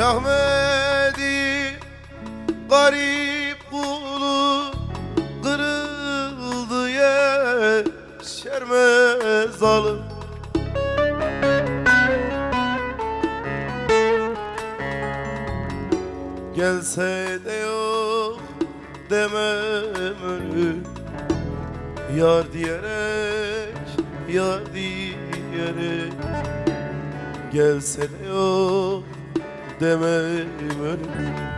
Şahmedi garip kulu kırıldı yeşermez zalim Gelse de yok demem ölüm Yar diyerek, yar diyerek. Gelse de yok demem ölüm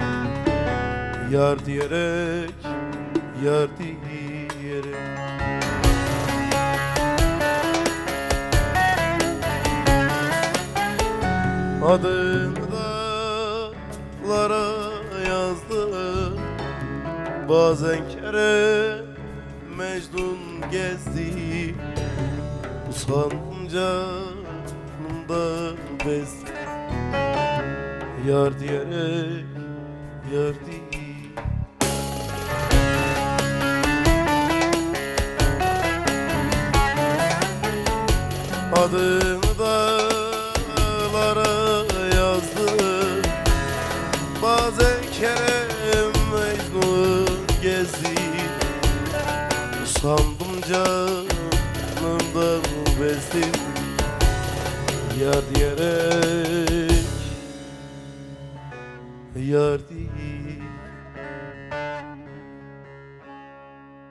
Yar diyerek, yar diyerek. Adını dağlara yazdım. Bazen kere Mecnun gezdi. Usandım canımda bezdi Yar diyerek Yar diyerek Adını dağlara yazdım. Bazen Kerem Mecnun gezdi Usandım canımdan bezdim. Yar diyerek Yar diyerek